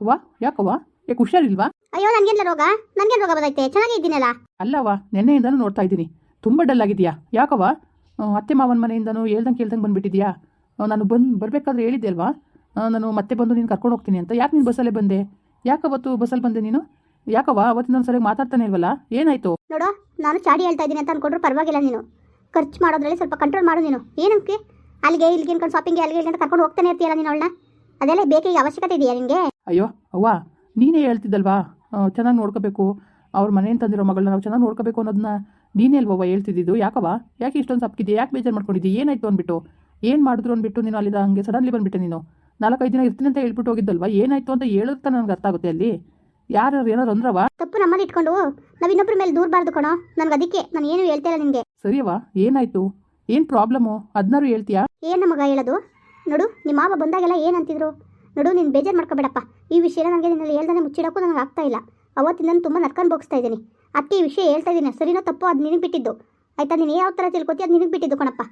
ಅವ್ವ ಯಾಕವ್ವ? ಯಾಕೆ ಹುಷಾರಿಲ್ವಾ? ಅಯ್ಯೋ ನನ್ಗೆಲ್ಲ ರೋಗ? ನನ್ಗೆ ರೋಗ ಬದೈತೆ ಚೆನ್ನಾಗಿ ಇದ್ದೀನಲ್ಲ? ಅಲ್ಲವ್ವ ನೆನ್ನೆಯಿಂದನೂ ನೋಡ್ತಾ ಇದ್ದೀನಿ. ತುಂಬ ಡಲ್ ಆಗಿದೆಯಾ? ಯಾಕವ್ವ? ಆ, ಅತ್ತೆ ಮಾವನ ಮನೆಯಿಂದನೂ ಹೇಳ್ದಂಗೆ ಕೇಳ್ದಂಗೆ ಬಂದುಬಿಟ್ಟಿದ್ಯಾ? ನಾನು ಬಂದು ಬರಬೇಕಾದ್ರೆ ಹೇಳಿದ್ದೆ ಅಲ್ವಾ ಆ, ನಾನು ಮತ್ತೆ ಬಂದು ನೀನು ಕರ್ಕೊಂಡು ಹೋಗ್ತೀನಿ ಅಂತ. ಯಾಕೆ ನೀನು ಬಸ್ಸಲ್ಲೇ ಬಂದೆ? ಯಾಕವತ್ತು ಬಸ್ಸಲ್ಲಿ ಬಂದೆ ನೀನು? ಯಾಕವ್ವ? ಅವತ್ತಿನ ಒಂದು ಸರಿಯಾಗಿ ಮಾತಾಡ್ತಾನೆ ಇಲ್ವಲ್ಲ? ಏನಾಯ್ತು? ನೋಡು ನಾನು ಚಾಡಿ ಹೇಳ್ತಾ ಇದ್ದೀನಿ ಅಂತ ಅನ್ಕೊಂಡ್ರು ಪರವಾಗಿಲ್ಲ ನೀನು. ಖರ್ಚು ಮಾಡೋದ್ರಲ್ಲಿ ಸ್ವಲ್ಪ ಕಂಟ್ರೋಲ್ ಮಾಡು ನೀನು. ಏನಕ್ಕೆ ಅಲ್ಲಿಗೆ ಇಲ್ಲಿಗೆ ಅನ್ಕೊಂಡು ಶಾಪಿಂಗ್ ಅಲ್ಲಿಗೆ ಇಲ್ಲಿಗೆ ಅಂತ ಕರ್ಕೊಂಡು ಹೋಗ್ತಾನೆ ಇರ್ತೀಯಲ್ಲ ನೀನು ಅವಳನ್ನ? ಅದೆಲ್ಲ ಬೇಕಾಗಿ ಅವಶ್ಯಕತೆ ಇದೆಯಾ ನಿಮಗೆ ಅಯ್ಯೋ ಅವ್ವ ನೀನೇ ಹೇಳ್ತಿದ್ದಲ್ವಾ? ಚೆನ್ನಾಗಿ ನೋಡ್ಕೋಬೇಕು. ಅವ್ರ ಮನೆಯಿಂದ ತಂದಿರೋ ಮಗಳನ್ನ ನಾವು ಚೆನ್ನಾಗಿ ನೋಡ್ಕೋಬೇಕು ಅನ್ನೋದನ್ನ ನೀನೇ ಅಲ್ವವ್ವ ಹೇಳ್ತಿದ್ದಿದ್ದು? ಯಾಕವ್ವ? ಯಾಕೆ ಇಷ್ಟೊಂದು ಸಪ್ಕಿದ್ಯಾ ಯಾಕೆ ಬೇಜಾರು ಮಾಡ್ಕೊಂಡಿದ್ದಿ? ಏನಾಯ್ತು ಅಂದ್ಬಿಟ್ಟು ಏನು ಮಾಡಿದ್ರು ಅಂದ್ಬಿಟ್ಟು ನೀನು ಅಲ್ಲಿಂದ ಹಂಗೆ ಸಡನ್ಲಿ ಬಂದ್ಬಿಟ್ಟೆ ನೀನು? ನಾಲ್ಕೈದು ದಿನ ಇರ್ತೀನಿ ಅಂತ ಹೇಳ್ಬಿಟ್ಟು ಹೋಗಿದ್ದಲ್ವಾ? ಏನಾಯ್ತು ಅಂತ ಹೇಳಿದ್ರೆ ನನಗೆ ಅರ್ಥ ಆಗುತ್ತೆ ಅಲ್ಲಿ. ಯಾರು ಏನಾರು ಅಂದ್ರವ ತಪ್ಪು ನಮ್ಮಲ್ಲಿ ಇಟ್ಕೊಂಡು ನಾವು ಇನ್ನೊಬ್ಬರ ಮೇಲೆ ದೂರಬಾರ್ದು ಕಣೋ. ನನಗೆ ಅದಕ್ಕೆ ನಾನು ಏನು ಹೇಳ್ತಾ ಇಲ್ಲ ನಿಮಗೆ ಸರಿಯವ್ವ ಏನಾಯ್ತು? ಏನು ಪ್ರಾಬ್ಲಮ್ಮು? ಅದನ್ನಾರು ಹೇಳ್ತೀಯಾ? ಏನು ಮಗ ಹೇಳೋದು? ನೋಡು ನಿಮ್ಮ ಮಾವ ಬಂದಾಗೆಲ್ಲ ಏನು ಅಂತಿದ್ರು? ನೋಡು ನೀನು ಬೇಜಾರು ಮಾಡ್ಕೋಬೇಡಪ್ಪ. ಈ ವಿಷಯ ನನಗೆ ನಿನ್ನಲ್ಲಿ ಹೇಳ್ದಾನೆ ಮುಚ್ಚಿಡೋಕ್ಕೂ ನನಗೆ ಆಗ್ತಾ ಇಲ್ಲ. ಅವತ್ತಿಂದ ನಾನು ತುಂಬ ನಡ್ಕೊಂಡು ಬೋಗಿಸ್ತಾ ಇದ್ದೀನಿ. ಅದಕ್ಕೆ ಈ ವಿಷಯ ಹೇಳ್ತಾ ಇದ್ದೀನಿ. ಸರಿನೋ ತಪ್ಪು ಅದು ನಿನಗೆ ಬಿಟ್ಟಿದ್ದು. ಆಯಿತಾ ನೀನು ಯಾವ ಥರ ತಿಳ್ಕೊತಿ ಅದು ನಿನಗೆ ಬಿಟ್ಟಿದ್ದು ಕಣಪ್ಪ.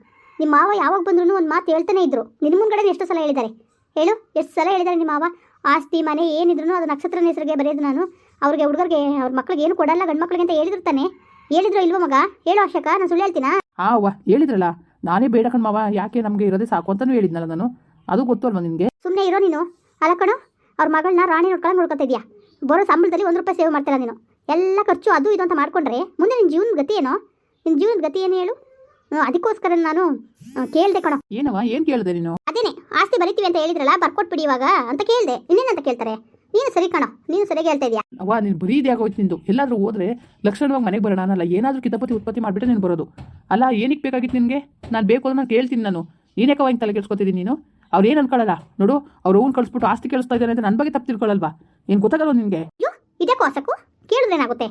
ನಿಮ್ಮ ಮಾವ ಯಾವಾಗ ಬಂದ್ರೂ ಒಂದು ಮಾತು ಹೇಳ್ತಾನೆ ಇದ್ರು. ನಿನ್ನ ಮುಂದ್ಗಡೆ ಎಷ್ಟು ಸಲ ಹೇಳಿದ್ದಾರೆ. ಹೇಳು ಎಷ್ಟು ಸಲ ಹೇಳಿದ್ದಾರೆ ನಿಮ್ಮ ಮಾವ? ಆಸ್ತಿ ಮನೆ ಏನಿದ್ರು ಅದು ನಕ್ಷತ್ರನ ಹೆಸರಿಗೆ ಬರೆಯೋದು ನಾನು. ಅವ್ರಿಗೆ ಹುಡುಗರಿಗೆ ಅವ್ರ ಮಕ್ಳಿಗೆ ಏನು ಕೊಡಲ್ಲ ಗಂಡು ಮಕ್ಳಿಗೆ ಅಂತ ಹೇಳಿದ್ರು ತಾನೆ. ಹೇಳಿದ್ರು ಇಲ್ವೋ ಮಗ? ಹೇಳು ಅಶಕ ನಾನು ಸುಳ್ಳು ಹೇಳ್ತೀನಾ? ಆ ಅವ್ವ ಹೇಳಿದ್ರಲ್ಲ. ನಾನೇ ಬೇಡ ಕಣ್ಮವ ಯಾಕೆ ನಮಗೆ ಇರೋದೇ ಸಾಕು ಅಂತಲೂ ಹೇಳಿದ್ನಲ್ಲ ನಾನು. ಅದು ಗೊತ್ತು ಅಲ್ವಾ ನಿನಗೆ? ಸುಮ್ಮನೆ ಇರೋ ನೀನು. ಅಲ್ಲ ಕಣೋ ಅವ್ರ ಮಗಳನ್ನ ರಾಣಿ ನೋಡ್ಕೊಂಡು ನೋಡ್ಕೊತಾ ಇದೆಯಾ? ಬರೋ ಸಂಬಳದಲ್ಲಿ ಒಂದು ರೂಪಾಯಿ ಸೇವ್ ಮಾಡ್ತೀರಾ ನೀನು? ಎಲ್ಲ ಖರ್ಚು ಅದು ಇದು ಅಂತ ಮಾಡ್ಕೊಂಡ್ರೆ ಮುಂದೆ ನಿನ್ನ ಜೀವನದ ಗತಿ ಏನೋ? ನಿನ್ನ ಜೀವನದ ಗತಿ ಏನು ಹೇಳು? ಅದಕ್ಕೋಸ್ಕರ ನಾನು ಕೇಳಿದೆ ಕಣೋ. ಏನವ ಏನು ಕೇಳಿದೆ ನೀನು? ಅದೇನೆ ಆಸ್ತಿ ಬರಿತೀವಿ ಅಂತ ಹೇಳಿದ್ರಲ್ಲ ಬರ್ಕೊಟ್ಬಿಡಿ ಇವಾಗ ಅಂತ ಕೇಳಿದೆ. ಇನ್ನೇನಂತ ಕೇಳ್ತಾರೆ? ನೀನು ಸರಿ ಕಣೋ ನೀನು ಸರಿಯಾಗಿ ಹೇಳ್ತಾ ಇದೆಯಾ? ಅವ ನೀನು ಬರೀ ಇದೆ ಆಗೋಯ್ತು ನಿಂದು? ಎಲ್ಲಾದರೂ ಹೋದ್ರೆ ಲಕ್ಷಣವಾಗಿ ಮನೆಗೆ ಬರೋಣ ಅಲ್ಲ ಏನಾದರೂ ಕಿತಪತಿ ಉತ್ಪತ್ತಿ ಮಾಡಿಬಿಟ್ಟು ನೀನು ಬರೋದು. ಅಲ್ಲ ಏನಕ್ಕೆ ಬೇಕಾಗಿತ್ತು ನಿನಗೆ? ನಾನು ಬೇಕು ಅಂದ್ರೆ ನಾನು ಕೇಳ್ತೀನಿ ನಾನು. ನೀನೇಕವಾಗಿ ತಲೆ ಕೆಡ್ಸ್ಕೊತಿದ್ದೀನಿ ನೀನು? ಅವ್ರು ಏನು ಅನ್ಕೊಳ್ಳಲ್ಲ? ನೋಡು, ಅವ್ರು ಅವ್ನು ಕಳಿಸ್ಬಿಟ್ಟು ಆಸ್ತಿ ಕೇಳಿಸ್ತಾ ಇದ್ದಾರೆ ಅಂತ ನನ್ನ ಬಗ್ಗೆ ತಪ್ಪು ತಿಳ್ಕೊಳ್ಳಲ್ವಾ ಏನು ಗೊತ್ತಾಗಲ್ಲ ನಿನಗೆ? ಅಯ್ಯೋ ಇದಕ್ಕೂ ಕೇಳಿದ್ರೆ ಕೇಳಿದ್ರೇನಾಗುತ್ತೆ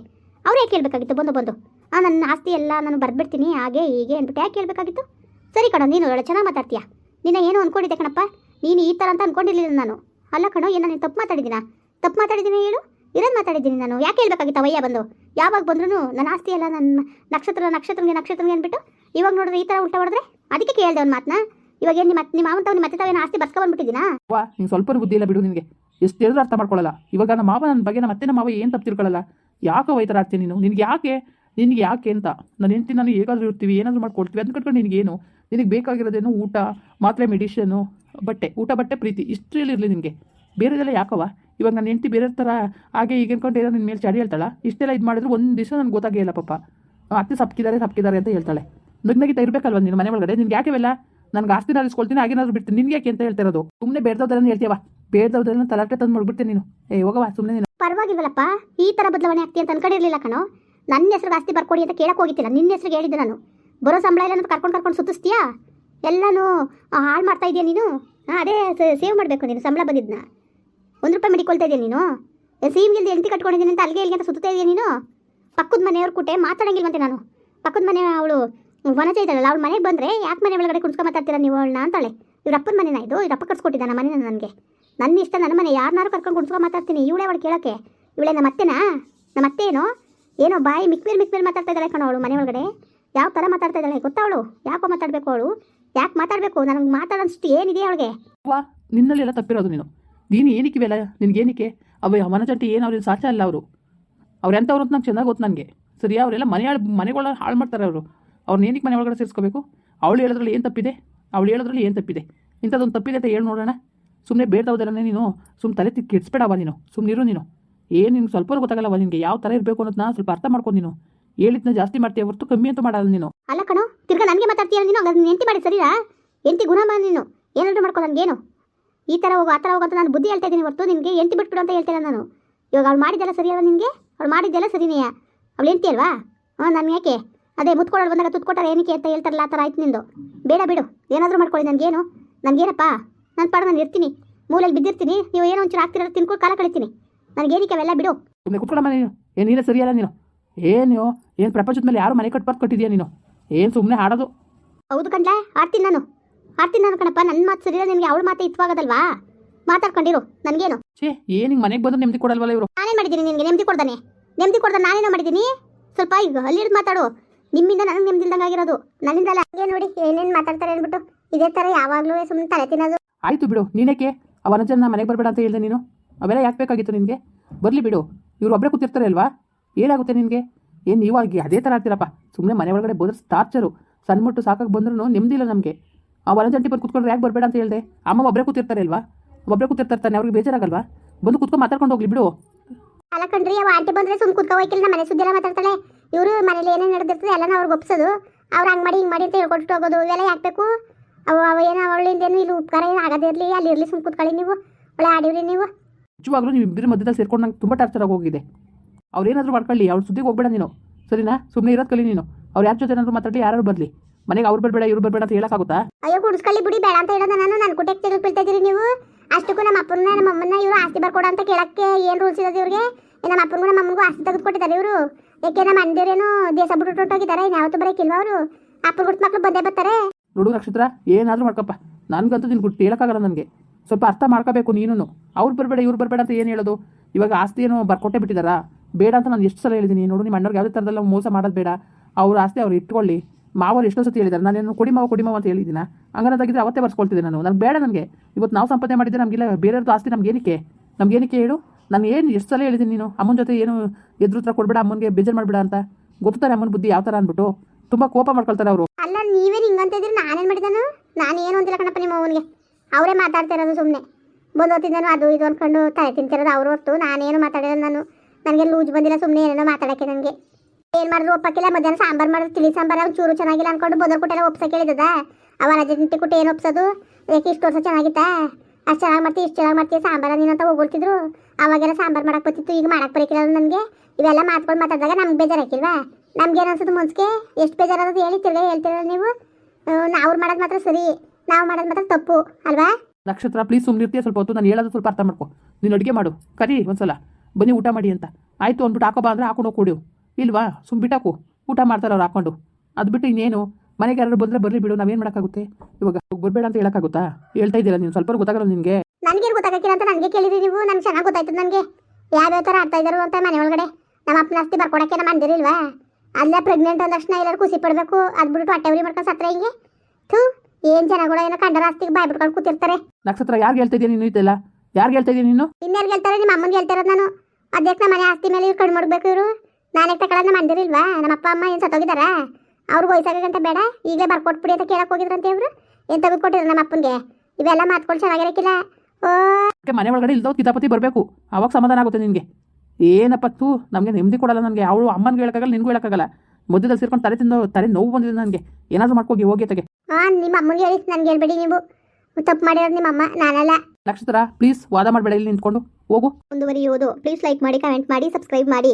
ಅವ್ರು ಯಾಕೆ ಕೇಳಬೇಕಾಗಿತ್ತು ಬಂದು ಬಂದು. ಆ ನನ್ನ ಆಸ್ತಿ ಎಲ್ಲ ನಾನು ಬರ್ಬಿಡ್ತೀನಿ ಹಾಗೆ, ಹೀಗೆ ಅಂದ್ಬಿಟ್ಟು ಯಾಕೆ ಕೇಳಬೇಕಾಗಿತ್ತು ಸರಿ ಕಣ, ನೀನು ಒಳ್ಳೆ ಚೆನ್ನಾಗಿ ಮಾತಾಡ್ತೀಯಾ. ನಿನ್ನ ಏನು ಅನ್ಕೊಂಡಿದ್ದೆ ಕಣಪ್ಪ. ನೀನು ಈ ಥರ ಅಂತ ಅನ್ಕೊಂಡಿರ್ಲಿಲ್ಲ ನಾನು. ಅಲ್ಲ ಕಣೋ, ಏನು ನಾನು ತಪ್ಪು ಮಾತಾಡಿದ್ದೀನ? ತಪ್ಪು ಮಾತಾಡಿದ್ದೀನಿ ಹೇಳು? ಇರೋದು ಮಾತಾಡಿದ್ದೀನಿ ನಾನು. ಯಾಕೆ ಹೇಳ್ಬೇಕಾಗಿತ್ತು ಅವಯ್ಯ ಬಂದು? ಯಾವಾಗ ಬಂದ್ರೂ ನನ್ನ ಆಸ್ತಿ ಎಲ್ಲ ನನ್ನ ನಕ್ಷತ್ರ ನಕ್ಷತ್ರಗೆ ನಕ್ಷತ್ರಗೆ ಅಂದ್ಬಿಟ್ಟು ಇವಾಗ ನೋಡಿದ್ರೆ ಈ ಥರ ಉಲ್ಟಾ ಹೊಡೆದ್ರೆ? ಅದಕ್ಕೆ ಕೇಳಿದೆ ಒಂದು ಮಾತನ್ನ ಇವಾಗ ಏನು ನಿಮ್ಮ ನಿಮ್ಮ ಮಾವಂತ ನಿಮ್ಮ ಮತ್ತೆ ತಾವೇನು ಆಸ್ತಿ ಬರ್ಸ್ಕೊಂಡ್ಬಿಟ್ಟಿದ್ದೀನಾ ಅವ್ವ ನಿಂಗೆ ಸ್ವಲ್ಪ ಬುದ್ಧಿ ಇಲ್ಲ ಬಿಡು ನಿನಗೆ. ಎಷ್ಟು ಹೇಳಿದ್ರು ಅರ್ಥ ಮಾಡ್ಕೊಳ್ಳಲ್ಲ. ಇವಾಗ ನಮ್ಮ ಮಾವ ನನ್ನ ಬಗ್ಗೆ ನಮ್ಮ ಅತ್ತೆ ನಮ್ಮ ಮಾವ ಏನು ತಪ್ಪು ತಿಳ್ಕೊಳ್ಳಲ್ಲ ಯಾಕೆ ಈ ಥರ ನೀನು? ನಿನಗೆ ಯಾಕೆ? ನಿನಗೆ ಯಾಕೆ ಅಂತ. ನನ್ನ ಹೆಂಡತಿ ನಾನು ಹೇಗಾದ್ರೂ ಇರ್ತೀವಿ, ಏನಾದರೂ ಮಾಡ್ಕೊಡ್ತೀವಿ. ಅದನ್ನ ಕಟ್ಕೊಂಡು ನಿನಗೇನು ನಿನಗೆ ಬೇಕಾಗಿರೋದೇನು ಊಟ, ಮಾತ್ರೆ ಮೆಡಿಷನು ಬಟ್ಟೆ. ಊಟ, ಬಟ್ಟೆ, ಪ್ರೀತಿ. ಇಷ್ಟು ಇರಲಿ ನಿನಗೆ. ಬೇರೆದೆಲ್ಲ ಯಾಕವ ಇವಾಗ ನನ್ನ ಹೆಂಡತಿ ಬೇರೆ ಥರ ಹಾಗೆ ಈಗ ಅನ್ಕೊಂಡು ಏನೋ ನಿನ್ನ ಮೇಲೆ ಚಾಡಿ ಹೇಳ್ತಾಳ. ಇಷ್ಟೆಲ್ಲ ಇದು ಮಾಡಿದ್ರು ಒಂದು ದಿವಸ ನನಗೆ ಗೊತ್ತಾಗೇ ಇಲ್ಲ ಪಾಪ. ಅತ್ತೆ ಸಪ್ಕಿದ್ದಾರೆ ಸಪ್ಕಿದ್ದಾರೆ ಅಂತ ಹೇಳ್ತಾಳೆ. ನಗ್ನಗಿತ ಇರಬೇಕಲ್ವ ನಿನ್ನ ಮನೆ ಒಳಗಡೆ? ನಿನ್ಗೆ ಯಾಕೆವೆಲ್ಲ ನನಗೆ ಆಸ್ತಿ ಇಸ್ಕೊಳ್ತೀನಿ ಹಾಗೇನಾದ್ರು ಬಿಡ್ತೀನಿ. ನಿನ್ಗೆ ಯಾಕೆ ಅಂತ ಹೇಳ್ತಿರೋದು ಸುಮ್ಮನೆ ಬೇಡ್ದವ್ದೆಲ್ಲ ಹೇಳ್ತೀವ ಬೇಡ್ದವ್ದೆಲ್ಲ ತಲಾಟೆ ತಂದು ಮಾಡ್ಬಿಡ್ತೀನಿ ನೀನು. ಏ ಹೋಗವ ಸುಮ್ಮನೆ ನೀನು. ಪರವಾಗಿಲ್ವಲ್ಲಪ್ಪ. ಈ ಥರ ಬದಲಾವಣೆ ಆಗ್ತಿ ಅಂತ ಅನ್ಕೊಂಡಿರ್ಲಿಲ್ಲ ಕಣೋ. ನನ್ನ ಹೆಸರು ಆಸ್ತಿ ಬರ್ಕೊಡಿ ಅಂತ ಕೇಳಕ್ಕೆ ಹೋಗಿದ್ದಿಲ್ಲ. ನಿನ್ನ ಹೆಸ್ರಿಗೆ ಹೇಳಿದ್ದೆ ನಾನು. ಬರೋ ಸಂಬಳ ಎಲ್ಲ ಕರ್ಕೊಂಡು ಕರ್ಕೊಂಡು ಸುತ್ತಿಸ್ತೀಯಾ? ಎಲ್ಲನೂ ಹಾಳು ಮಾಡ್ತಾ ಇದೆಯಾ ನೀನು? ಅದೇ ಸೇವ್ ಮಾಡಬೇಕು ನೀನು ಸಂಬಳ ಬಂದಿದ್ನ. ಒಂದು ರೂಪಾಯಿ ಮಡಿಕೊಳ್ತಾ ಇದೆಯಾ ನೀನು? ಸೀಮ್ಗಿಲ್ದು ಎಂಟಿ ಕಟ್ಕೊಂಡಿದ್ದೀನಿ ಅಂತ ಅಲ್ಲಿಗೆ ಇಲ್ಲಿಗೆ ಅಂತ ಸುತ್ತಾ ಇದೆಯಾ ನೀನು? ಪಕ್ಕದ ಮನೆಯವ್ರ ಕೂಟೆ ಮಾತಾಡಂಗಿಲ್ವಂತೆ ನಾನು. ಪಕ್ಕದ ಮನೆ ಅವಳು ವನಜ ಇದ್ದಾಳಲ್ಲ ಅವ್ಳು ಮನೆಗೆ ಬಂದರೆ ಯಾಕೆ ಮನೆ ಒಳಗಡೆ ಕುಡ್ಸ್ಕೊ ಮಾತಾಡ್ತೀರಾ ನೀವು ಅವಳನ್ನ ಅಂತಾಳೆ. ಇವ್ರಪ್ಪನ ಮನೆನ ಇದು? ಇವ್ರಪ್ಪ ಕಟ್ಸ್ಕೊಟ್ಟಿದ್ದಾನ ಮನೆನ ನನಗೆ. ನನ್ನ ಇಷ್ಟ ನನ್ನ ಮನೆ ಯಾರನ್ನಾರು ಕರ್ಕೊಂಡು ಕುಡ್ಸ್ಕೊಂಡು ಮಾತಾಡ್ತೀನಿ. ಇವಳೇ ಅವಳು ಕೇಳೋಕ್ಕೆ ಇವಳೇ ನಮ್ಮ ಅತ್ತೆನಾ? ನಮ್ಮ ಅತ್ತೆ ಏನೋ? ಏನೋ ಬಾಯಿ ಮಿಕ್ಮೇಲೆ ಮಿಕ್ಮೇಲ್ ಮಾತಾಡ್ತಾ ಇದ್ದಾಳೆ ಕಣೋ ಅವಳು ಮನೆ ಒಳಗಡೆ. ಯಾವ ಥರ ಮಾತಾಡ್ತಾ ಇದ್ದಾಳೆ? ಗೊತ್ತಾ ಅವಳು? ಯಾಕೋ ಮಾತಾಡಬೇಕು ಅವಳು? ಯಾಕೆ ಮಾತಾಡಬೇಕು? ನನಗೆ ಮಾತಾಡೋಷ್ಟು ಏನಿದೆ ಅವಳಿಗೆ? ವಾ ನಿನ್ನಲ್ಲೆಲ್ಲ ತಪ್ಪಿರೋದು ನೀನು. ನೀನು ಏನಕ್ಕೆ ಇವೆಲ್ಲ? ನಿನಗೇನಕ್ಕೆ ಅವ ಮನಚಂಟಿ ಏನು ಅವ್ರಿಗೆ ಸಾಧ್ಯ ಅಲ್ಲ ಅವರು. ಅವ್ರು ಎಂಥವ್ರು ಅಂತ ನಂಗೆ ಚೆನ್ನಾಗಿ ಗೊತ್ತು ನನಗೆ ಸರಿಯಾ, ಅವರೆಲ್ಲ ಮನೆ ಹಾಳು ಮನೆಗಳ ಹಾಳು ಮಾಡ್ತಾರೆ ಅವರು. ಅವ್ರನ್ನ ಏನಕ್ಕೆ ಮನೆ ಒಳಗಡೆ ಸೇರಿಸ್ಕೋಬೇಕು? ಅವಳು ಹೇಳೋದ್ರಲ್ಲಿ ಏನು ತಪ್ಪಿದೆ? ಅವಳು ಹೇಳೋದ್ರಲ್ಲಿ ಏನು ತಪ್ಪಿದೆ? ಇಂಥದ್ದೊಂದು ತಪ್ಪಿದೆ ಅಂತ ಹೇಳಿ ನೋಡೋಣ. ಸುಮ್ಮನೆ ಬೇಡ್ದವ್ದೆಲ್ಲ ನೀನು ಸುಮ್ಮನೆ ತಲೆ ತಿಕ್ಕಿ ಕೆಡಿಸ್ಬೇಡವ ನೀನು. ಸುಮ್ಮನಿರು ನೀನು. ಏನು ನಿನ್ಗೆ ಸ್ವಲ್ಪ ಗೊತ್ತಾಗಲ್ಲವ ನಿನಗೆ. ಯಾವ ಥರ ಇರಬೇಕು ಅನ್ನೋದನ್ನ ಸ್ವಲ್ಪ ಅರ್ಥ ಮಾಡ್ಕೊಂಡು ನೀನು. ಹೇಳಿದ್ನ ಜಾಸ್ತಿ ಮಾಡ್ತೀಯ ಹೊರತು ಕಮ್ಮಿ ಅಂತ ಮಾಡಲ್ಲ ನೀನು. ಅಲ್ಲ ಕಣೋ, ತಿರ್ಗಾ ನನಗೆ ಮಾತಾಡ್ತೀಯ ನೀನು? ಹಂಗಾದ್ರೆ ಎಂತಿ ಮಾಡಿ ಸರಿನಾ? ಎಂತಿ ಗುಣ ಮಾಡಿ ನೀನು. ಏನಾದರೂ ಮಾಡ್ಕೊ ನನಗೇನು ಈ ಥರ ಹೋಗು, ಆ ಥರ ಹೋಗು ಅಂತ ನಾನು ಬುದ್ಧಿ ಹೇಳ್ತಾ ಇದ್ದೀನಿ ಹೊರತು ನಿನಗೆ. ಎಂತಿ ಬಿಟ್ಬಿಡು ಅಂತ ಹೇಳ್ತಿಲ್ಲ ನಾನು. ಇವಾಗ ಅವ್ಳು ಮಾಡಿದ್ದೆಲ್ಲ ಸರಿಯಲ್ಲ ನಿನಗೆ? ಅವ್ಳು ಮಾಡಿದ್ದೆಲ್ಲ ಸರಿನೆಯಾ ಅವಳು ಎಂತಿ ಅಲ್ವಾ? ಹಾಂ ನಾನು ಯಾಕೆ? ಅದೇ ಮುತ್ಕೊಡೋಳು ಬಂದಾಗ ತುತ್ತು ಕೊಟ್ಟಾರೆ ಏನಕ್ಕೆ ಅಂತ ಹೇಳ್ತಾರಲ್ಲ ಆ ಥರ ಆಯ್ತು ನಿಂದು. ಬೇಡ ಬಿಡು ಏನಾದರೂ ಮಾಡ್ಕೊಳ್ಳಿ ನನಗೇನು ನನಗೇನಪ್ಪ ನಾನು ಪಾಡು ನಾನು ಇರ್ತೀನಿ. ಮೂಲೆಯಲ್ಲಿ ಬಿದ್ದಿರ್ತೀನಿ ನೀವು ಏನೋ ಒಂಚೂರು ಆಗ್ತಿರೋ ತಿನ್ಕೊಂಡು ಕಾಲ ಕಳಿತೀನಿ. ನನಗೇನಕ್ಕೆ ಅವೆಲ್ಲ ಬಿಡು. ಸುಮ್ಮನೆ ಕುತ್ಕೊಳಮ್ಮ ನೀನು. ಏನು ನೀನೇ ಸರಿಯಲ್ಲ ನೀನು. ಏನು ಏನು ಪ್ರಪಂಚದ ಮೇಲೆ ಯಾರು ಮನೆ ಕಟ್ಬಾರ್ದು ಕಟ್ಟಿದ್ಯಾ ನೀನು? ಏನು ಸುಮ್ಮನೆ ಹಾಡೋದು? ಹೌದು ಕಂಡ್ಲೆ ಆಡ್ತೀನಿ ನಾನು. ಆಡ್ತೀನಿ ನಾನು ಕಣಪ್ಪ ನನ್ನ ಮಾತು ಸರಿಯಲ್ಲ ನಿನಗೆ ಅವಳ ಮಾತು ಇತ್ವಾಗದಲ್ವಾ? ಮಾತಾಡ್ಕೊಂಡಿರು ನನಗೇನು. ಛೇ ಏನು ಮನೆಗೆ ಬಂದು ನೆಮ್ಮದಿ ಕೊಡಲ್ವಲ್ಲ ಇವರು? ನಾನೇನು ಮಾಡಿದ್ದೀನಿ ನಿನಗೆ ನೆಮ್ಮದಿ ಕೊಡ್ದಾನೆ. ನೆಮ್ಮದಿ ಕೊಡ್ದಾನೆ ನಾನೇನೋ ಮಾಡಿದ್ದೀನಿ. ಸ್ವಲ್ಪ ಈಗ ಅಲ್ಲಿ ಮಾತಾಡು. ನಿಮ್ಮಿಂದ ನನಗೆ ನೆಮ್ಮದಿ ಇಲ್ದಂಗೆ ಆಗಿರೋದು. ನನ್ನಿಂದ ಹಾಗೆ ನೋಡಿ ಏನೇನು ಮಾತಾಡ್ತಾರೆ ಅಂದ್ಬಿಟ್ಟು. ಇದೇ ಥರ ಯಾವಾಗಲೂ ಸುಮ್ಮನೆ ತಲೆ ತಿನ್ನೋದು. ಆಯಿತು ಬಿಡು ನೀನೇಕೆ ಅವನ ಜನ ಮನೆಗೆ ಬರಬೇಡ ಅಂತ ಹೇಳಿದೆ ನೀನು? ಅವೆಲ್ಲ ಯಾಕೆ ಬೇಕಾಗಿತ್ತು ನಿನಗೆ? ಬರಲಿ ಬಿಡು ಇವ್ರು ಒಬ್ಬರೇ ಕೂತಿರ್ತಾರೆ ಅಲ್ವಾ? ಏನಾಗುತ್ತೆ ನಿನಗೆ? ಏನು ನೀವು ಆಗಿ ಅದೇ ಥರ ಆಗ್ತೀರಪ್ಪ? ಸುಮ್ಮನೆ ಮನೆ ಒಳಗಡೆ ಬೋದ್ರೆ ಸ್ಟಾರ್ಚರು ಸಣ್ಣ ಮುಟ್ಟು ಸಾಕಾಗಿ ಬಂದ್ರೂ ನೆಮ್ಮದಿಲ್ಲ ನಮಗೆ. ಆ ಹೊಲಜಂಟಿ ಬಂದು ಕುತ್ಕೊಂಡ್ರೆ ಯಾಕೆ ಬರಬೇಡ ಅಂತ ಹೇಳಿದೆ? ಅಮ್ಮ ಒಬ್ಬರೇ ಕೂತಿರ್ತಾರೆ ಅಲ್ವಾ? ಒಬ್ಬರೇ ಕೂತಿರ್ತಾರೆ ತಾನೆ ಅವ್ರಿಗೆ ಬೇಜಾರಾಗಲ್ವಾ? ಬಂದು ಕುತ್ಕೊಂಡು ಮಾತಾಡ್ಕೊಂಡು ಹೋಗ್ಲಿ ಬಿಡು. ಅಲ್ಲ ಕಣ್ರಿ ಅವ ಆಂಟಿ ಬಂದ್ರೆ ಸುಮ್ ಕುತ್ಕೋ ಹೋಯ್ಕಿಲ್ಲ ಮನೆ ಸುದ್ದಿ ಎಲ್ಲ ಮಾತಾಡ್ತಾಳೆ. ಇವರು ಮನೇಲಿ ಏನೇನು ನಡೆದಿರ್ತದೆ ಎಲ್ಲನೂ ಅವ್ರಿಗೆ ಒಪ್ಸೋದು. ಅವ್ರು ಹಂಗೆ ಮಾಡಿ ಹಿಂಗೆ ಮಾಡಿ ಅಂತ ಹೇಳ್ಕೊಟ್ಟು ಹೋಗೋದು. ಇವೆಲ್ಲ ಹಾಕ್ಬೇಕು ಬೇಕು? ಅವ ಅವ ಏನೋ ಅವಳಿಂದೇನು ಇಲ್ಲಿ ಉಪಕಾರ ಏನು ಆಗದಿರಲಿ ಅಲ್ಲಿ ಇರಲಿ ಸುಮ್ ಕೂತ್ಕೊಳ್ಳಿ ನೀವು. ಒಳ್ಳೆ ಆಡಿವ್ರಿ ನೀವು. ನಿಜವಾಗ್ಲೂ ನೀವು ಇಬ್ಬರ ಮಧ್ಯದಲ್ಲಿ ಸೇರ್ಕೊಂಡು ನಂಗೆ ತುಂಬ ಟಾರ್ಚರ್ ಆಗಿ ಹೋಗಿದೆ. ಅವ್ರು ಏನಾದರೂ ಮಾಡ್ಕೊಳ್ಳಿ. ಅವ್ರ ಸುದ್ದಿಗೆ ಹೋಗ್ಬೇಡ ನೀನು. ಸರಿನಾ? ಸುಮ್ಮನೆ ಇರೋದು ಕಲಿ ನೀನು. ಅವ್ರು ಯಾರ ಜೊತೆ ಏನಾದರೂ ಮಾತಾಡಲಿ ಯಾರು ಬರಲಿ. ಮನೆಗೆ ಅವ್ರು ಬರಬೇಡ ಇವ್ರು ಬರಬೇಡ ಅಂತ ಹೇಳೋಕ್ಕಾಗುತ್ತಾ? ಅಯ್ಯೋ ಕುಡಿಸ್ಕೊಳ್ಳಿ ಬಿಡಿ. ಬೇಡ ಅಂತ ಹೇಳೋದು ನಾನು. ನನ್ನ ಕುಟೆಕ್ ತೆಗೆದು ಬೀಳ್ತಾ ಇದೀರಿ ನೀವು. ಅಷ್ಟಕ್ಕೂ ನಮ್ಮ ಅಪ್ಪನ ನಮ್ಮ ಅಮ್ಮನ ಇವರು ಆಸ್ತಿ ಬರ್ಕೊಡ ಅಂತ ಕೇಳಕ್ಕೆ ಏನು ರೂಲ್ಸ್ ಇರೋದು ಇವ್ರಿಗೆ? ನಮ್ಮ ಅಪ್ಪನಿಗೂ ನಮ್ಮ ಅಮ್ಮನಿಗೂ ಆಸ್ತಿ ತೆಗೆದು ಕೊಟ್ಟಿದ್ದಾರೆ ಇವರು. ಯಾಕೆ ನಮ್ಮ ಅಂದಿರೇನು ದೇಶ ಬಿಟ್ಟು ಹೊರಟೋಗಿದ್ದಾರೆ ಯಾವತ್ತೂ ಬರೋಕ್ಕಿಲ್ವಾ ಅವರು? ಅಪ್ಪನ ಗುಟ್ಟು ಮಕ್ಕಳು ಬಂದೇ ಬರ್ತಾರೆ. ನೋಡು ನಕ್ಷತ್ರ ಏನಾದರೂ ಮಾಡ್ಕಪ್ಪ. ನನಗಂತೂ ನಿನ್ ಗುಟ್ಟು ಹೇಳೋಕ್ಕಾಗಲ್ಲ ನನಗೆ. ಸ್ವಲ್ಪ ಅರ್ಥ ಮಾಡ್ಕೋಬೇಕು ನೀನು ಅವ್ರು ಬರಬೇಡ, ಇವ್ರು ಬರಬೇಡ ಅಂತ ಏನು ಹೇಳೋದು? ಇವಾಗ ಆಸ್ತಿ ಏನು ಬರ್ಕೊಟ್ಟೆ ಬಿಟ್ಟಿದಾರಾ? ಬೇಡ ಅಂತ ನಾನು ಎಷ್ಟು ಸಲ ಹೇಳಿದ್ದೀನಿ ನೋಡು, ನಿಮ್ಮ ಅಣ್ಣವ್ರಿಗೆ ಯಾವುದೇ ಥರದಲ್ಲ ಮೋಸ ಮಾಡೋದು ಬೇಡ. ಅವ್ರ ಆಸ್ತಿ ಅವ್ರು ಇಟ್ಕೊಳ್ಳಿ. ಮಾವರು ಎಷ್ಟೋ ಸತಿ ಹೇಳಿದ್ದಾರೆ ನಾನೇನು ಕೊಡಿ ಮಾವ, ಕುಡಿ ಮಾವ ಅಂತ ಹೇಳಿದ್ದೀನ ಹಂಗನ್ನೋದಾಗಿದ್ರೆ ಅವತ್ತೇ ಬರ್ಸ್ಕೊಳ್ತಿದ್ದೆ ನಾನು. ನನಗೆ ಬೇಡ ನನಗೆ. ಇವತ್ತು ನಾವು ಸಂಪಾದನೆ ಮಾಡಿದ್ದೆ ನಮಗಿಲ್ಲ ಬೇರೆಯವ್ರದ್ದು ಆಸ್ತಿ ನಮ್ಗೆ ಏನಕ್ಕೆ ನಮ್ಗೆ ಏನಕ್ಕೆ ಹೇಳು? ನಾನು ಏನು ಎಷ್ಟು ಸಲ ಹೇಳಿದ್ದೀನಿ ನೀನು? ಅಮ್ಮನ ಜೊತೆ ಏನು ಎದುರು ಹತ್ರ ಕೊಡ್ಬೇಡ, ಅಮ್ಮನಿಗೆ ಬೇಜಾರು ಮಾಡಬೇಡ ಅಂತ ಗೊತ್ತಾರೆ ಅಮ್ಮನ ಬುದ್ಧಿ ಯಾವ ಥರ ಅಂದ್ಬಿಟ್ಟು. ತುಂಬ ಕೋಪ ಮಾಡ್ಕೊಳ್ತಾರೆ ಅವರು. ಅಲ್ಲ ನೀವೇನು ಹಿಂಗಂತ ಇದ್ರೆ ನಾನೇನು ಮಾಡಿದಾನು? ನಾನು ಏನು ಅಂತಿಲ್ಲ ಕಣಪ್ಪ ನಿಮ್ಮ ಅವನಿಗೆ. ಅವರೇ ಮಾತಾಡ್ತಿರೋದು ಸುಮ್ಮನೆ ಬಂದು ಓದ್ತಿದ್ದಾನು ಅದು ಇದು ಅನ್ಕೊಂಡು ತಾಯಿ ತಿಂತಿರೋದು ಅವ್ರು ಹೊರ್ತು ನಾನೇನು ಮಾತಾಡಿರೋದು ನಾನು. ನನಗೆ ಲೂಜ್ ಬಂದಿಲ್ಲ ಸುಮ್ಮನೆ ಏನೇನೋ ಮಾತಾಡೋಕ್ಕೆ ನನಗೆ ಏನು ಮಾಡಿದ್ರು ಒಪ್ಪಕ್ಕಿಲ್ಲ ಮಧ್ಯಾಹ್ನ ಸಾಂಬಾರು ಮಾಡಿದ್ರು, ತಿಳಿ ಸಾಂಬಾರು, ಅವ್ನು ಚೂರು ಚೆನ್ನಾಗಿಲ್ಲ ಅನ್ಕೊಂಡು ಬದಲು ಕುಟ್ಟೆಲ್ಲ ಒಪ್ಸಕ್ಕೆ ಹೇಳಿದದ ಅವ ರಜೆ ಕೊಟ್ಟು ಏನು ಒಪ್ಸೋದು? ಯಾಕೆ ಇಷ್ಟು ವರ್ಷ ಚೆನ್ನಾಗಿತ್ತಾ? ಅಷ್ಟು ಚೆನ್ನಾಗಿ ಮಾಡ್ತೀವಿ ಇಷ್ಟು ಚೆನ್ನಾಗಿ ಮಾಡ್ತೀವಿ ಸಾಂಬಾರ ಅಂತ ಹೋಗ್ತಿದ್ರು ಅವಾಗೆಲ್ಲ ಸಾಂಬಾರು ಮಾಡಕ್ಕೆ ಬರ್ತಿತ್ತು ಈಗ ಮಾಡಕ್ಕೆ ಬರಕಿಲ್ಲ ನನಗೆ ಇವೆಲ್ಲ ಮಾತ್ಕೊಂಡು ಮಾತಾಡಿದಾಗ ನಮ್ಗೆ ಬೇಜಾರಾಕಿಲ್ವಾ ನಮ್ಗೇನು ಅನ್ಸುತ್ತೆ ಮುನ್ಸ್ಕೆ ಎಷ್ಟು ಬೇಜಾರದ ಹೇಳಿ, ತಿರ್ಗಾ ಹೇಳ್ತಿರಲ್ಲ ನೀವು? ನಾವು ಮಾಡೋದು ಮಾತ್ರ ಸರಿ, ನಾವು ಮಾಡೋದು ಮಾತ್ರ ತಪ್ಪು, ಅಲ್ವಾ? ನಕ್ಷತ್ರ ಪ್ಲೀಸ್ ಸುಮ್ಮನಿರ್ತೀಯ ಸ್ವಲ್ಪ ಹೊತ್ತು, ನಾನು ಹೇಳೋದು ಸ್ವಲ್ಪ ಅರ್ಥ ಮಾಡ್ಕೊ. ನೀನು ಅಡುಗೆ ಮಾಡು. ಕರಿ ಒಂದ್ಸಲ. ಬನ್ನಿ, ಊಟ ಮಾಡಿ ಅಂತ. ಆಯಿತು ಅಂದ್ಬಿಟ್ಟು ಹಾಕೋ ಬಾ ಅಂದರೆ ಹಾಕೊಂಡು ಕೊಡು ಇಲ್ವಾ? ಸುಮ್ ಬಿಟ್ಟಾಕು. ಊಟ ಮಾಡ್ತಾರೆ ಅವ್ರು ಹಾಕೊಂಡು. ಅದು ಬಿಟ್ಟು ಇನ್ನೇನು? ಮನೆಗೆ ಯಾರು ಬಂದರೆ ಬರಲಿ ಬಿಡು, ನಾವೇನು ಮಾಡೋಕ್ಕಾಗುತ್ತೆ? ಇವಾಗ ಬರಬೇಡ ಅಂತ ಹೇಳೋಕ್ಕಾಗುತ್ತಾ? ಹೇಳ್ತಾ ಇದ್ದೀರಾ ನೀವು ಸ್ವಲ್ಪ ಗೊತ್ತಾಗಲ್ಲ ನಿನಗೆ. ನನಗೇನು ಗೊತ್ತಾಗಕ್ಕಿಲ್ಲ ಅಂತ ನನಗೆ ಕೇಳಿದ್ರಿ ನೀವು? ನನಗೆ ಚೆನ್ನಾಗಿ ಗೊತ್ತಾಯ್ತದ ನನಗೆ. ಯಾವ್ಯಾವ ಥರ ಆಡ್ತಾ ಇದ್ದಾರೆ ಅಂತ ಮನೆ ಒಳಗಡೆ ನಮ್ಮ ಅಪ್ಪನ ಆಸ್ತಿ ಬರ್ಕೊಡಕ್ಕೆ ನಮ್ಮ ಅಂದಿರಿಲ್ವಾ ಅಲ್ಲೇ ಪ್ರೆಗ್ನೆಂಟ್ ಅಂದ ತಕ್ಷಣ ಎಲ್ಲರೂ ಖುಷಿ ಪಡಬೇಕು. ಅದು ಬಿಟ್ಟು ಹೊಟ್ಟೆ ಉರಿ ಮಾಡ್ಕೊಂಡು ಸತ್ರ ಹಿಂಗೆ? ಥೂ ಏನು ಜನಗಳು ಏನೋ ಕಂಡರ ಆಸ್ತಿಗೆ ಬಾಯ್ ಬಿಟ್ಕೊಂಡು ಕೂತಿರ್ತಾರೆ. ನಕ್ಷತ್ರ ಯಾರು ಹೇಳ್ತಾ ಇದೀಯ ನೀನು ಇದೆಲ್ಲ ಯಾರು ಹೇಳ್ತಾ ಇದೀಯ ನೀನು? ಇನ್ಯಾರು ಹೇಳ್ತಾರೆ? ನಿಮ್ಮ ಅಮ್ಮನಿಗೆ ಹೇಳ್ತಿರೋದು ನಾನು. ಅದಕ್ಕೆ ನಮ್ಮ ಮನೆ ಆಸ್ತಿ ಮೇಲೆ ಇವ್ರು ಕಣ್ಣು ಮಾಡ್ಬೇಕು ಇವರು? ನಾನೇ ತಗೊಳ್ಳೋದು ನಮ್ಮ ಅಂದಿರಿಲ್ವಾ ನಮ್ಮ ಅಪ್ಪ ಅಮ್ಮ ಏನು ಸತ್ತೋಗಿದಾರ ಅವ್ರಿಗೆ ವಯಸ್ಸಾಗಂತ ಗಂಟೆ ಬೇಡ. ಈಗಲೇ ಬರ್ಕೊಟ್ಬಿಡಿ ಅಂತ ಕೇಳಕ್ಕೆ ಹೋಗಿದ್ರಂತೆ ಇವರು. ಏನು ತೆಗೆದುಕೊಟ್ಟಿದ್ರು ನಮ್ಮ ಅಪ್ಪನಿಗೆ? ಇವೆಲ್ಲ ಮಾತ್ಕೊಂಡು ಚೆನ್ನಾಗಿರಕ್ಕಿಲ್ಲ. ಮನೆ ಒಳಗಡೆ ಇಲ್ದವ್ ಕಿತಾಪತಿ ಬರಬೇಕು. ಅವಾಗ ಸಮಾಧಾನ ಆಗುತ್ತೆ ನಿನಗೆ. ಏನಪ್ಪ ತೂ ನಮಗೆ ನೆಮ್ಮದಿ ಕೊಡಲ್ಲ ನನಗೆ. ಅವಳು ಅಮ್ಮನಿಗೆ ಹೇಳೋಕ್ಕಾಗಲ್ಲ ನಿನಗೂ ಹೇಳೋಕ್ಕಾಗಲ್ಲ. ಮಧ್ಯದಲ್ಲಿ ಸೇರ್ಕೊಂಡು ತಲೆ ತಿಂದು ತಲೆ ನೋವು ಬಂದಿದೆ ನನಗೆ. ಏನಾದರೂ ಮಾಡ್ಕೋಗಿ ಹೋಗಿ ತಗೆ ಹಾಂ ನಿಮ್ಮ ಅಮ್ಮನಿಗೆ ಹೇಳಿ ನನಗೆ ಹೇಳ್ಬೇಡಿ ನೀವು. ತಪ್ಪು ಮಾಡಿರೋದು ನಿಮ್ಮ ಅಮ್ಮ ನಾನಲ್ಲ. ನಕ್ಷತ್ರ ಪ್ಲೀಸ್ ವಾದ ಮಾಡಬೇಡ ಇಲ್ಲಿ ನಿಂತ್ಕೊಂಡು. ಹೋಗು. ಮುಂದುವರಿಯುವುದು. ಪ್ಲೀಸ್ ಲೈಕ್ ಮಾಡಿ ಕಮೆಂಟ್ ಮಾಡಿ ಸಬ್ಸ್ಕ್ರೈಬ್ ಮಾಡಿ.